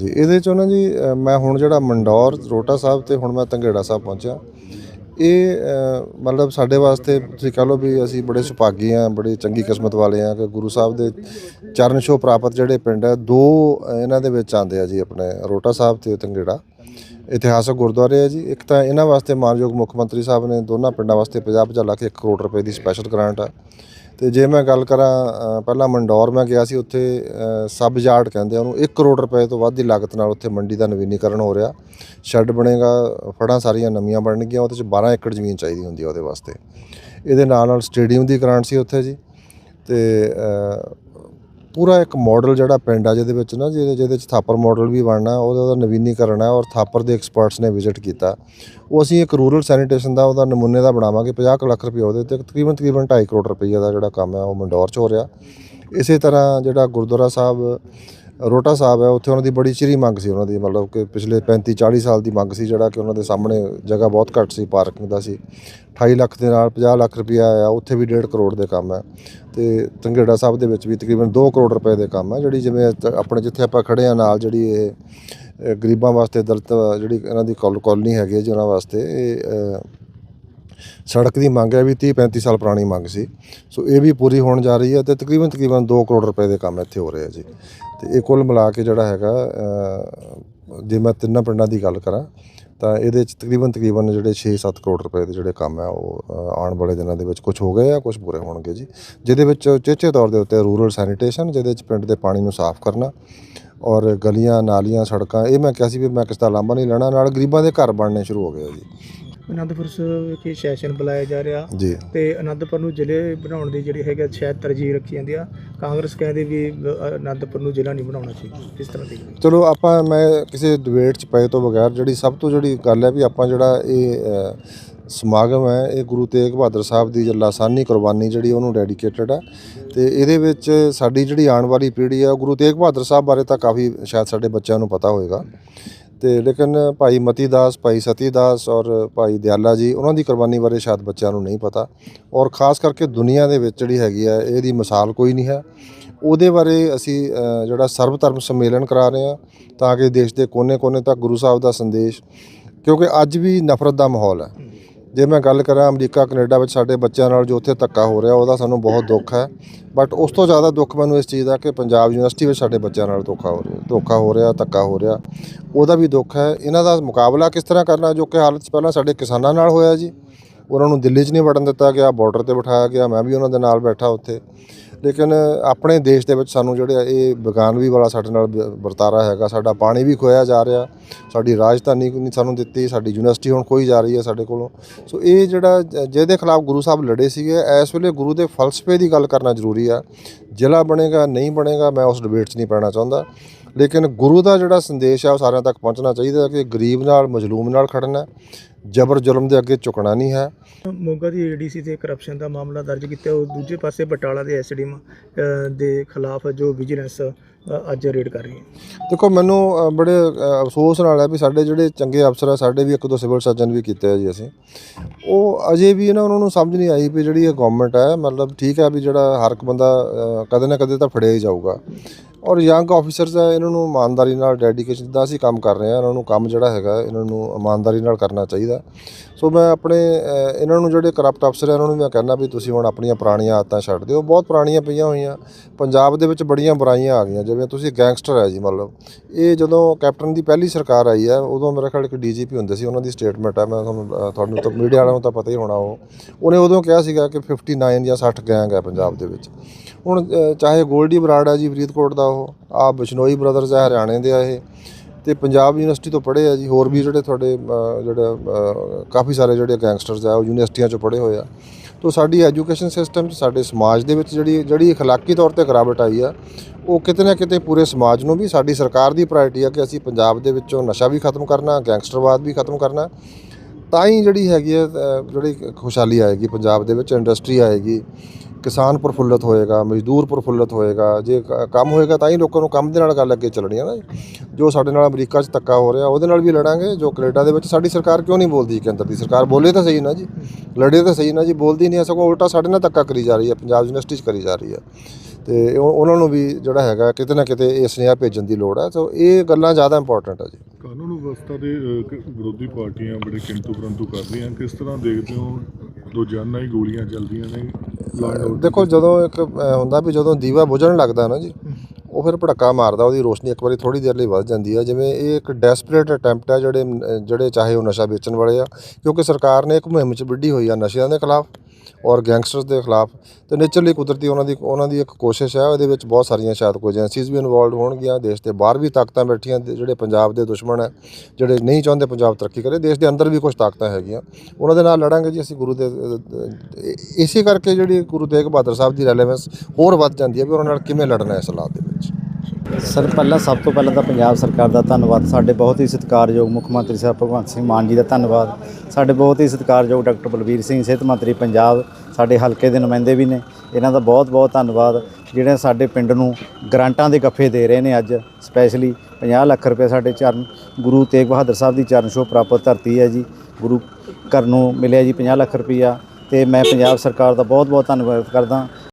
ਹਾਂਜੀ, ਇਹਦੇ 'ਚ ਉਹਨਾਂ ਜੀ ਮੈਂ ਹੁਣ ਜਿਹੜਾ ਮੰਡੌਰ ਰੋਟਾ ਸਾਹਿਬ ਤੇ ਹੁਣ ਮੈਂ ਤੰਗੇੜਾ ਸਾਹਿਬ ਪਹੁੰਚਿਆ। ਇਹ ਮਤਲਬ ਸਾਡੇ ਵਾਸਤੇ ਤੁਸੀਂ ਕਹ ਲਓ ਵੀ ਅਸੀਂ ਬੜੇ ਸੁਭਾਗੀ ਆ, ਬੜੀ ਚੰਗੀ ਕਿਸਮਤ ਵਾਲੇ ਆ ਕਿ ਗੁਰੂ ਸਾਹਿਬ ਦੇ ਚਰਨ ਛੋਹ ਪ੍ਰਾਪਤ ਜਿਹੜੇ ਪਿੰਡ ਹੈ ਦੋ ਇਹਨਾਂ ਦੇ ਵਿੱਚ ਆਉਂਦੇ ਆ ਜੀ ਆਪਣੇ ਰੋਟਾ ਸਾਹਿਬ ਤੇ ਤੰਗੇੜਾ ਇਤਿਹਾਸਕ ਗੁਰਦੁਆਰੇ ਆ ਜੀ, ਇੱਕ ਤਾਂ ਇਹਨਾਂ ਵਾਸਤੇ ਮਾਨਯੋਗ ਮੁੱਖ ਮੰਤਰੀ ਸਾਹਿਬ ਨੇ ਦੋਨਾਂ ਪਿੰਡਾਂ ਵਾਸਤੇ 50-50 ਲੱਖ 1 ਕਰੋੜ ਰੁਪਏ ਦੀ ਸਪੈਸ਼ਲ ਗ੍ਰਾਂਟ ਆ। ਤੇ ਜੇ ਮੈਂ ਗੱਲ ਕਰਾਂ ਪਹਿਲਾਂ ਮੰਡੌਰ ਮੈਂ ਗਿਆ ਸੀ, ਉੱਥੇ ਸਬ ਯਾਰਡ ਕਹਿੰਦੇ ਉਹਨੂੰ 1 ਕਰੋੜ ਰੁਪਏ ਤੋਂ ਵੱਧ ਦੀ ਲਾਗਤ ਨਾਲ ਉੱਥੇ ਮੰਡੀ ਦਾ ਨਵੀਨੀਕਰਨ ਹੋ ਰਿਹਾ। ਸ਼ੈੱਡ ਬਣੇਗਾ, ਫੜਾਂ ਸਾਰੀਆਂ ਨਵੀਆਂ ਬਣਨਗੀਆਂ, ਉਹਦੇ ਚ 12 ਏਕੜ ਜ਼ਮੀਨ ਚਾਹੀਦੀ ਹੁੰਦੀ ਆ ਉਹਦੇ ਵਾਸਤੇ। ਇਹਦੇ ਨਾਲ ਨਾਲ ਸਟੇਡੀਅਮ ਦੀ ਗ੍ਰਾਂਟ ਸੀ ਉੱਥੇ ਜੀ। ਤੇ ਪੂਰਾ ਇੱਕ ਮਾਡਲ ਜਿਹੜਾ ਪਿੰਡ ਆ, ਜਿਹਦੇ ਵਿੱਚ ਨਾ, ਜਿਹਦੇ ਜਿਹਦੇ ਚ ਥਾਪਰ ਮਾਡਲ ਵੀ ਬਣਨਾ, ਉਹਦਾ ਉਹਦਾ ਨਵੀਨੀਕਰਨ ਹੈ ਔਰ ਥਾਪਰ ਦੇ ਐਕਸਪਰਟਸ ਨੇ ਵਿਜ਼ਿਟ ਕੀਤਾ। ਉਹ ਅਸੀਂ ਇੱਕ ਰੂਰਲ ਸੈਨੀਟੇਸ਼ਨ ਦਾ, ਉਹਦਾ ਨਮੂਨੇ ਦਾ ਬਣਾਵਾਂਗੇ 50 ਕੁ ਲੱਖ ਰੁਪਏ ਉਹਦੇ ਤੇ, ਤਕਰੀਬਨ ਤਕਰੀਬਨ 2.5 ਕਰੋੜ ਰੁਪਏ ਦਾ ਜਿਹੜਾ ਕੰਮ ਹੈ ਉਹ ਮੰਡੌਰ 'ਚ ਹੋ ਰਿਹਾ। ਇਸੇ ਤਰ੍ਹਾਂ ਜਿਹੜਾ ਗੁਰਦੁਆਰਾ ਸਾਹਿਬ ਰੋਟਾ ਸਾਹਿਬ ਹੈ, ਉੱਥੇ ਉਹਨਾਂ ਦੀ ਬੜੀ ਚਿਰੀ ਮੰਗ ਸੀ ਉਹਨਾਂ ਦੀ, ਮਤਲਬ ਕਿ ਪਿਛਲੇ 35 40 ਸਾਲ ਦੀ ਮੰਗ ਸੀ, ਜਿਹੜਾ ਕਿ ਉਹਨਾਂ ਦੇ ਸਾਹਮਣੇ ਜਗ੍ਹਾ ਬਹੁਤ ਘੱਟ ਸੀ, ਪਾਰਕਿੰਗ ਦਾ ਸੀ। 28 ਲੱਖ ਦੇ ਨਾਲ 50 ਲੱਖ ਰੁਪਇਆ ਆਇਆ, ਉੱਥੇ ਵੀ 1.5 ਕਰੋੜ ਦੇ ਕੰਮ ਹੈ। ਤੇ ਤੰਗੇੜਾ ਸਾਹਿਬ ਦੇ ਵਿੱਚ ਵੀ ਤਕਰੀਬਨ 2 ਕਰੋੜ ਰੁਪਏ ਦੇ ਕੰਮ ਹੈ, ਜਿਹੜੀ ਜਿਵੇਂ ਆਪਣੇ ਜਿੱਥੇ ਆਪਾਂ ਖੜੇ ਆ ਨਾਲ, ਜਿਹੜੀ ਇਹ ਗਰੀਬਾਂ ਵਾਸਤੇ ਦਲਿਤ, ਜਿਹੜੀ ਇਹਨਾਂ ਦੀ ਕੌਲ, ਕੌਲਨੀ ਹੈਗੀ ਹੈ ਜੀ ਉਹਨਾਂ ਵਾਸਤੇ ਇਹ ਸੜਕ ਦੀ ਮੰਗ ਹੈ ਵੀ 30 35 ਸਾਲ ਪੁਰਾਣੀ ਮੰਗ ਸੀ। ਸੋ ਇਹ ਵੀ ਪੂਰੀ ਹੋਣ ਜਾ ਰਹੀ ਹੈ ਤੇ ਤਕਰੀਬਨ ਤਕਰੀਬਨ 2 ਕਰੋੜ ਰੁਪਏ ਦੇ ਕੰਮ ਇੱਥੇ ਹੋ ਰਹੇ ਆ ਜੀ। ਤੇ ਇਹ ਕੁੱਲ ਮਿਲਾ ਕੇ ਜਿਹੜਾ ਹੈਗਾ ਜੇ ਮੈਂ ਤਿੰਨਾਂ ਪਿੰਡਾਂ ਦੀ ਗੱਲ ਕਰਾਂ, ਤਾਂ ਇਹਦੇ ਚ ਤਕਰੀਬਨ ਤਕਰੀਬਨ ਜਿਹੜੇ 6-7 ਕਰੋੜ ਰੁਪਏ ਦੇ ਜਿਹੜੇ ਕੰਮ ਹੈ, ਉਹ ਆਉਣ ਵਾਲੇ ਦਿਨਾਂ ਦੇ ਵਿੱਚ ਕੁਝ ਹੋ ਗਏ ਆ ਕੁਝ ਪੂਰੇ ਹੋਣਗੇ ਜੀ। ਜਿਹਦੇ ਵਿੱਚ ਚੇਚੇ ਤੌਰ ਦੇ ਉੱਤੇ ਰੂਰਲ ਸੈਨੀਟੇਸ਼ਨ, ਜਿਹਦੇ 'ਚ ਪਿੰਡ ਦੇ ਪਾਣੀ ਨੂੰ ਸਾਫ਼ ਕਰਨਾ ਔਰ ਗਲੀਆਂ, ਨਾਲੀਆਂ, ਸੜਕਾਂ, ਇਹ ਮੈਂ ਕਿਹਾ ਸੀ ਵੀ ਮੈਂ ਕਿਸ ਦਾ ਲਾਂਭਾ ਨਹੀਂ ਲੈਣਾ, ਨਾਲ ਗਰੀਬਾਂ ਦੇ ਘਰ ਬਣਨੇ ਸ਼ੁਰੂ ਹੋ ਗਏ ਜੀ। ਅਨੰਦਪੁਰ ਸਾਹਿਬ ਵਿਖੇ ਸੈਸ਼ਨ ਬੁਲਾਇਆ ਜਾ ਰਿਹਾ ਜੀ। ਤੇ ਅਨੰਦਪੁਰ ਨੂੰ ਜ਼ਿਲ੍ਹੇ ਬਣਾਉਣ ਦੀ ਜਿਹੜੀ ਹੈਗਾ ਸ਼ਾਇਦ ਤਰਜੀਹ ਰੱਖੀ ਜਾਂਦੀ ਆ। ਕਾਂਗਰਸ ਕਹਿੰਦੇ ਵੀ ਅਨੰਦਪੁਰ ਨੂੰ ਜ਼ਿਲ੍ਹਾ ਨਹੀਂ ਬਣਾਉਣਾ ਚਾਹੀਦਾ ਇਸ ਤਰ੍ਹਾਂ ਦੀ। ਚਲੋ ਆਪਾਂ ਮੈਂ ਕਿਸੇ ਡਿਬੇਟ ਚ ਪਏ ਤੋਂ ਬਗੈਰ ਜਿਹੜੀ ਸਭ ਤੋਂ ਜਿਹੜੀ ਗੱਲ ਹੈ ਵੀ ਆਪਾਂ ਜਿਹੜਾ ਇਹ ਸਮਾਗਮ ਹੈ ਇਹ ਗੁਰੂ ਤੇਗ ਬਹਾਦਰ ਸਾਹਿਬ ਦੀ ਜਿਹੜੀ ਲਾਸਾਨੀ ਕੁਰਬਾਨੀ ਜਿਹੜੀ ਉਹਨੂੰ ਡੈਡੀਕੇਟਡ ਹੈ ਤੇ ਇਹਦੇ ਵਿੱਚ ਸਾਡੀ ਜਿਹੜੀ ਆਉਣ ਵਾਲੀ ਪੀੜ੍ਹੀ ਹੈ ਗੁਰੂ ਤੇਗ ਬਹਾਦਰ ਸਾਹਿਬ ਬਾਰੇ ਤਾਂ ਕਾਫੀ ਸ਼ਾਇਦ ਸਾਡੇ ਬੱਚਿਆਂ ਨੂੰ ਪਤਾ ਹੋਵੇਗਾ ਤੇ ਲੇਕਿਨ ਭਾਈ ਮਤੀ ਦਾਸ ਭਾਈ ਸਤੀ ਦਾਸ ਔਰ ਭਾਈ ਦਿਆਲਾ ਜੀ, ਉਹਨਾਂ ਦੀ ਕੁਰਬਾਨੀ ਬਾਰੇ ਸ਼ਾਇਦ ਬੱਚਿਆਂ ਨੂੰ ਨਹੀਂ ਪਤਾ। ਔਰ ਖਾਸ ਕਰਕੇ ਦੁਨੀਆ ਦੇ ਵਿੱਚ ਜਿਹੜੀ ਹੈਗੀ ਹੈ ਇਹਦੀ ਮਿਸਾਲ ਕੋਈ ਨਹੀਂ ਹੈ। ਉਹਦੇ ਬਾਰੇ ਅਸੀਂ ਜਿਹੜਾ ਸਰਬ ਧਰਮ ਸੰਮੇਲਨ ਕਰਾ ਰਹੇ ਹਾਂ ਤਾਂ ਕਿ ਦੇਸ਼ ਦੇ ਕੋਨੇ-ਕੋਨੇ ਤੱਕ ਗੁਰੂ ਸਾਹਿਬ ਦਾ ਸੰਦੇਸ਼, ਕਿਉਂਕਿ ਅੱਜ ਵੀ ਨਫ਼ਰਤ ਦਾ ਮਾਹੌਲ ਹੈ। ਜੇ ਮੈਂ ਗੱਲ ਕਰਾਂ ਅਮਰੀਕਾ, ਕੈਨੇਡਾ ਵਿੱਚ ਸਾਡੇ ਬੱਚਿਆਂ ਨਾਲ ਜੋ ਉੱਥੇ ਧੱਕਾ ਹੋ ਰਿਹਾ, ਉਹਦਾ ਸਾਨੂੰ ਬਹੁਤ ਦੁੱਖ ਹੈ। ਬਟ ਉਸ ਤੋਂ ਜ਼ਿਆਦਾ ਦੁੱਖ ਮੈਨੂੰ ਇਸ ਚੀਜ਼ ਦਾ ਕਿ ਪੰਜਾਬ ਯੂਨੀਵਰਸਿਟੀ ਵਿੱਚ ਸਾਡੇ ਬੱਚਿਆਂ ਨਾਲ ਧੋਖਾ ਹੋ ਰਿਹਾ, ਧੋਖਾ ਹੋ ਰਿਹਾ, ਧੱਕਾ ਹੋ ਰਿਹਾ। ਉਹਦਾ ਵੀ ਦੁੱਖ ਹੈ। ਇਹਨਾਂ ਦਾ ਮੁਕਾਬਲਾ ਕਿਸ ਤਰ੍ਹਾਂ ਕਰਨਾ ਜੋ ਕਿ ਹਾਲਤ 'ਚ ਪਹਿਲਾਂ ਸਾਡੇ ਕਿਸਾਨਾਂ ਨਾਲ ਹੋਇਆ ਜੀ। ਉਹਨਾਂ ਨੂੰ ਦਿੱਲੀ 'ਚ ਨਹੀਂ ਵੜਨ ਦਿੱਤਾ ਗਿਆ ਬਾਰਡਰ ਤੇ ਬਿਠਾਇਆ ਗਿਆ। ਮੈਂ ਵੀ ਉਹਨਾਂ ਦੇ ਨਾਲ ਬੈਠਾ ਉੱਥੇ। ਲੇਕਿਨ ਆਪਣੇ ਦੇਸ਼ ਦੇ ਵਿੱਚ ਸਾਨੂੰ ਜਿਹੜੇ ਇਹ ਬਗਾਨਵੀ ਵਾਲਾ ਸਾਡੇ ਨਾਲ ਬ- ਵਰਤਾਰਾ ਹੈਗਾ, ਸਾਡਾ ਪਾਣੀ ਵੀ ਖੋਇਆ ਜਾ ਰਿਹਾ, ਸਾਡੀ ਰਾਜਧਾਨੀ ਨਹੀਂ ਸਾਨੂੰ ਦਿੱਤੀ, ਸਾਡੀ ਯੂਨੀਵਰਸਿਟੀ ਹੁਣ ਖੋਈ ਜਾ ਰਹੀ ਹੈ ਸਾਡੇ ਕੋਲੋਂ। ਸੋ ਇਹ ਜਿਹੜਾ ਜਿਹਦੇ ਖਿਲਾਫ ਗੁਰੂ ਸਾਹਿਬ ਲੜੇ ਸੀਗੇ, ਇਸ ਵੇਲੇ ਗੁਰੂ ਦੇ ਫਲਸਫੇ ਦੀ ਗੱਲ ਕਰਨਾ ਜ਼ਰੂਰੀ ਆ। ਜ਼ਿਲ੍ਹਾ ਬਣੇਗਾ, ਨਹੀਂ ਬਣੇਗਾ, ਮੈਂ ਉਸ ਡਿਬੇਟ 'ਚ ਨਹੀਂ ਪੈਣਾ ਚਾਹੁੰਦਾ। ਲੇਕਿਨ ਗੁਰੂ ਦਾ ਜਿਹੜਾ ਸੰਦੇਸ਼ ਆ ਉਹ ਸਾਰਿਆਂ ਤੱਕ ਪਹੁੰਚਣਾ ਚਾਹੀਦਾ ਕਿ ਗਰੀਬ ਨਾਲ ਮਜ਼ਲੂਮ ਨਾਲ ਖੜਨਾ ਜਬਰ ਜ਼ੁਲਮ ਦੇ ਅੱਗੇ ਝੁਕਣਾ ਨਹੀਂ ਹੈ। ਮੋਗਾ ਦੀ ਏਡੀਸੀ ਤੇ ਕਰਪਸ਼ਨ ਦਾ ਮਾਮਲਾ ਦਰਜ ਕੀਤਾ ਉਹ ਦੂਜੇ ਪਾਸੇ ਬਟਾਲਾ ਦੇ ਐਸਡੀਐਮ ਦੇ ਖਿਲਾਫ ਜੋ ਵਿਜੀਲੈਂਸ ਅੱਜ ਰੇਡ ਕਰ ਰਹੀ ਹੈ। ਦੇਖੋ ਮੈਨੂੰ ਬੜੇ ਅਫਸੋਸ ਨਾਲ ਹੈ ਵੀ ਸਾਡੇ ਜਿਹੜੇ ਚੰਗੇ ਅਫਸਰ ਆ ਸਾਡੇ ਵੀ ਇੱਕ ਦੋ ਸਿਵਲ ਸਰਜਨ ਵੀ ਕੀਤੇ ਆ ਜੀ ਅਸੀਂ। ਉਹ ਅਜੇ ਵੀ ਨਾ ਉਹਨਾਂ ਨੂੰ ਸਮਝ ਨਹੀਂ ਆਈ ਵੀ ਜਿਹੜੀ ਇਹ ਗਵਰਨਮੈਂਟ ਹੈ ਮਤਲਬ ਠੀਕ ਹੈ ਵੀ ਜਿਹੜਾ ਹਰ ਇੱਕ ਬੰਦਾ ਕਦੇ ਨਾ ਕਦੇ ਤਾਂ ਫੜਿਆ ਹੀ ਜਾਊਗਾ। ਔਰ ਯੰਗ ਆਫੀਸਰਸ ਹੈ, ਇਹਨਾਂ ਨੂੰ ਇਮਾਨਦਾਰੀ ਨਾਲ ਡੈਡੀਕੇਸ਼ਨ ਦਾ ਅਸੀਂ ਕੰਮ ਕਰ ਰਹੇ ਹਾਂ, ਇਹਨਾਂ ਨੂੰ ਕੰਮ ਜਿਹੜਾ ਹੈਗਾ, ਇਹਨਾਂ ਨੂੰ ਇਮਾਨਦਾਰੀ ਨਾਲ ਕਰਨਾ ਚਾਹੀਦਾ। ਸੋ ਮੈਂ ਆਪਣੇ ਇਹਨਾਂ ਨੂੰ ਜਿਹੜੇ ਕਰਪਟ ਅਫਸਰ ਹੈ ਉਹਨਾਂ ਨੂੰ ਮੈਂ ਕਹਿੰਦਾ ਵੀ ਤੁਸੀਂ ਹੁਣ ਆਪਣੀਆਂ ਪੁਰਾਣੀਆਂ ਆਦਤਾਂ ਛੱਡ ਦਿਓ। ਬਹੁਤ ਪੁਰਾਣੀਆਂ ਪਈਆਂ ਹੋਈਆਂ। ਪੰਜਾਬ ਦੇ ਵਿੱਚ ਬੜੀਆਂ ਬੁਰਾਈਆਂ ਆ ਗਈਆਂ, ਜਿਵੇਂ ਤੁਸੀਂ ਗੈਂਗਸਟਰ ਹੈ ਜੀ, ਮਤਲਬ। ਇਹ ਜਦੋਂ ਕੈਪਟਨ ਦੀ ਪਹਿਲੀ ਸਰਕਾਰ ਆਈ ਹੈ, ਉਦੋਂ ਮੇਰਾ ਖਿਆਲ ਇੱਕ ਡੀਜੀਪੀ ਹੁੰਦੇ ਸੀ, ਉਹਨਾਂ ਦੀ ਸਟੇਟਮੈਂਟ ਹੈ, ਮੈਂ ਤੁਹਾਨੂੰ ਤੁਹਾਨੂੰ ਤਾਂ ਮੀਡੀਆ ਵਾਲਿਆਂ ਨੂੰ ਤਾਂ ਪਤਾ ਹੀ ਹੋਣਾ ਉਹ। ਉਹਨੇ ਉਦੋਂ ਕਿਹਾ ਸੀਗਾ ਕਿ 59 ਜਾਂ 60 ਗੈਂਗ ਹੈ ਪੰਜਾਬ ਦੇ ਵਿੱਚ। ਹੁਣ ਚਾਹੇ ਗੋਲਡੀ ਬਰਾੜ ਹੈ ਜੀ, ਫਰੀਦਕੋਟ ਦਾ ਉਹ ਆ ਬਿਸ਼ਨੋਈ ਬ੍ਰਦਰਸ ਹੈ ਹਰਿਆਣੇ ਦੇ ਆ ਇਹ ਤੇ ਪੰਜਾਬ ਯੂਨੀਵਰਸਿਟੀ ਤੋਂ ਪੜ੍ਹੇ ਆ ਜੀ ਹੋਰ ਵੀ ਜਿਹੜੇ ਤੁਹਾਡੇ ਅ, ਜਿਹੜੇ ਅ, ਕਾਫੀ ਸਾਰੇ ਜਿਹੜੇ ਗੈਂਗਸਟਰਸ ਆ ਉਹ ਯੂਨੀਵਰਸਿਟੀਆਂ ਚੋਂ ਪੜ੍ਹੇ ਹੋਏ ਆ ਤੋ ਸਾਡੀ ਐਜੂਕੇਸ਼ਨ ਸਿਸਟਮ 'ਚ ਸਾਡੇ ਸਮਾਜ ਦੇ ਵਿੱਚ ਜਿਹੜੀ ਜਿਹੜੀ اخلاقی ਤੌਰ ਤੇ ਗਿਰਾਵਟ ਆਈ ਆ ਉਹ ਕਿਤੇ ਨਾ ਕਿਤੇ ਪੂਰੇ ਸਮਾਜ ਨੂੰ ਵੀ ਸਾਡੀ ਸਰਕਾਰ ਦੀ ਪ੍ਰਾਇੋਰਟੀ ਆ ਕਿ ਅਸੀਂ ਪੰਜਾਬ ਦੇ ਵਿੱਚੋਂ ਨਸ਼ਾ ਵੀ ਖਤਮ ਕਰਨਾ ਗੈਂਗਸਟਰਵਾਦ ਵੀ ਖਤਮ ਕਰਨਾ ਤਾਂ ਹੀ ਜਿਹੜੀ ਹੈਗੀ ਹੈ ਅ, ਜਿਹੜੀ ਖੁਸ਼ਹਾਲੀ ਆਏਗੀ ਪੰਜਾਬ ਦੇ ਵਿੱਚ ਇੰਡਸਟਰੀ ਆਏਗੀ ਕਿਸਾਨ ਪ੍ਰਫੁੱਲਤ ਹੋਏਗਾ, ਮਜ਼ਦੂਰ ਪ੍ਰਫੁੱਲਤ ਹੋਏਗਾ, ਜੇ ਕ- ਕੰਮ ਹੋਏਗਾ ਤਾਂ ਹੀ ਲੋਕਾਂ ਨੂੰ ਕੰਮ ਦੇ ਨਾਲ ਗੱਲ ਅੱਗੇ ਚੱਲਣੀ ਹੈ ਨਾ ਜੀ। ਜੋ ਸਾਡੇ ਨਾਲ ਅਮਰੀਕਾ 'ਚ ਧੱਕਾ ਹੋ ਰਿਹਾ, ਉਹਦੇ ਨਾਲ ਵੀ ਲੜਾਂਗੇ, ਜੋ ਕੈਨੇਡਾ ਦੇ ਵਿੱਚ ਸਾਡੀ ਸਰਕਾਰ ਕਿਉਂ ਨਹੀਂ ਬੋਲਦੀ ਕੇਂਦਰ ਦੀ? ਸਰਕਾਰ ਬੋਲੇ ਤਾਂ ਸਹੀ ਨਾ ਜੀ। ਲੜੇ ਤਾਂ ਸਹੀ ਨਾ ਜੀ, ਬੋਲਦੀ ਨਹੀਂ ਹੈ, ਸਗੋਂ ਉਲਟਾ ਸਾਡੇ ਨਾਲ ਧੱਕਾ ਕਰੀ ਜਾ ਰਹੀ ਹੈ, ਪੰਜਾਬ ਯੂਨੀਵਰਸਿਟੀ 'ਚ ਕਰੀ ਜਾ ਰਹੀ ਹੈ। ਤੇ ਉਹ- ਉਹਨਾਂ ਨੂੰ ਵੀ ਜਿਹੜਾ ਹੈਗਾ, ਕਿਤੇ ਨਾ ਕਿਤੇ ਇਹ ਸੁਨੇਹਾ ਭੇਜਣ ਦੀ ਲੋੜ ਹੈ, ਸੋ ਇਹ ਗੱਲਾਂ ਜ਼ਿਆਦਾ ਇੰਪੋਰਟੈਂਟ ਹੈ ਜੀ। ਵਿਵਸਥਾ ਦੇ ਵਿਰੋਧੀ ਪਾਰਟੀਆਂ ਬੜੇ ਕਿੰਤੂ ਪਰੰਤੂ ਕਰ ਰਹੀਆਂ ਕਿਸ ਤਰ੍ਹਾਂ ਦੇਖਦੇ ਹੋ? ਰੋਜ਼ਾਨਾ ਹੀ ਗੋਲੀਆਂ ਚੱਲਦੀਆਂ ਨੇ ਦੇਖੋ ਜਦੋਂ ਇੱਕ ਹੁੰਦਾ ਵੀ ਜਦੋਂ ਦੀਵਾ ਬੁਝਣ ਲੱਗਦਾ ਨਾ ਜੀ ਉਹ ਫਿਰ ਭੜਕਾ ਮਾਰਦਾ ਉਹਦੀ ਰੋਸ਼ਨੀ ਇੱਕ ਵਾਰੀ ਥੋੜੀ ਦੇਰ ਲਈ ਵੱਧ ਜਾਂਦੀ ਹੈ ਜਿਵੇਂ ਇਹ ਇੱਕ ਡੈਸਪਰੇਟ ਅਟੈਂਪਟ ਹੈ ਜਿਹੜੇ ਜਿਹੜੇ ਚਾਹੇ ਉਹ ਨਸ਼ਾ ਵੇਚਣ ਵਾਲੇ ਆ ਕਿਉਂਕਿ ਸਰਕਾਰ ਨੇ ਇੱਕ ਮੁਹਿੰਮ ਚ ਵਿੱਢੀ ਹੋਈ ਆ ਨਸ਼ਿਆਂ ਦੇ ਖਿਲਾਫ। ਔਰ ਗੈਂਗਸਟਰਸ ਦੇ ਖਿਲਾਫ ਤੇ ਨੇਚਰਲੀ ਕੁਦਰਤੀ ਉਹਨਾਂ ਦੀ ਉਹਨਾਂ ਦੀ ਇੱਕ ਕੋਸ਼ਿਸ਼ ਹੈ, ਉਹਦੇ ਵਿੱਚ ਬਹੁਤ ਸਾਰੀਆਂ ਸ਼ਾਇਦ ਕੋਈ ਏਜੰਸੀਜ਼ ਵੀ ਇਨਵੋਲਡ ਹੋਣਗੀਆਂ, ਦੇਸ਼ ਦੇ ਬਾਹਰ ਵੀ ਤਾਕਤਾਂ ਬੈਠੀਆਂ ਜਿਹੜੇ ਪੰਜਾਬ ਦੇ ਦੁਸ਼ਮਣ ਹੈ, ਜਿਹੜੇ ਨਹੀਂ ਚਾਹੁੰਦੇ ਪੰਜਾਬ ਤਰੱਕੀ ਕਰੇ, ਦੇਸ਼ ਦੇ ਅੰਦਰ ਵੀ ਕੁਝ ਤਾਕਤਾਂ ਹੈਗੀਆਂ। ਉਹਨਾਂ ਦੇ ਨਾਲ ਲੜਾਂਗੇ ਜੀ ਅਸੀਂ ਗੁਰੂ ਦੇ ਇਸੇ ਕਰਕੇ ਜਿਹੜੀ ਗੁਰੂ ਤੇਗ ਬਹਾਦਰ ਸਾਹਿਬ ਦੀ ਰੈਲੇਵੈਂਸ ਹੋਰ ਵੱਧ ਜਾਂਦੀ ਹੈ ਵੀ ਉਹਨਾਂ ਨਾਲ ਕਿਵੇਂ ਲੜਨਾ ਹੈ ਇਸ ਹਾਲਾਤ ਦੇ ਵਿੱਚ। ਸਰ, ਪਹਿਲਾਂ ਸਭ ਤੋਂ ਪਹਿਲਾਂ ਤਾਂ ਪੰਜਾਬ ਸਰਕਾਰ ਦਾ ਧੰਨਵਾਦ, ਸਾਡੇ ਬਹੁਤ ਹੀ ਸਤਿਕਾਰਯੋਗ ਮੁੱਖ ਮੰਤਰੀ ਸਾਹਿਬ ਭਗਵੰਤ ਸਿੰਘ ਮਾਨ ਜੀ ਦਾ ਧੰਨਵਾਦ, ਸਾਡੇ ਬਹੁਤ ਹੀ ਸਤਿਕਾਰਯੋਗ ਡਾਕਟਰ ਬਲਬੀਰ ਸਿੰਘ, ਸਿਹਤ ਮੰਤਰੀ ਪੰਜਾਬ, ਸਾਡੇ ਹਲਕੇ ਦੇ ਨੁਮਾਇੰਦੇ ਵੀ ਨੇ, ਇਹਨਾਂ ਦਾ ਬਹੁਤ ਬਹੁਤ ਧੰਨਵਾਦ ਜਿਹੜੇ ਸਾਡੇ ਪਿੰਡ ਨੂੰ ਗ੍ਰਾਂਟਾਂ ਦੇ ਗੱਫੇ ਦੇ ਰਹੇ ਨੇ ਅੱਜ ਸਪੈਸ਼ਲੀ 50 ਲੱਖ ਰੁਪਏ ਸਾਡੇ ਚਰਨ, ਗੁਰੂ ਤੇਗ ਬਹਾਦਰ ਸਾਹਿਬ ਦੀ ਚਰਨ ਛੋਹ ਪ੍ਰਾਪਤ ਧਰਤੀ ਹੈ ਜੀ, ਗੁਰੂ ਘਰ ਨੂੰ ਮਿਲਿਆ ਜੀ 50 ਲੱਖ ਰੁਪਈਆ, ਤੇ ਮੈਂ ਪੰਜਾਬ ਸਰਕਾਰ ਦਾ ਬਹੁਤ ਬਹੁਤ ਧੰਨਵਾਦ ਕਰਦਾ।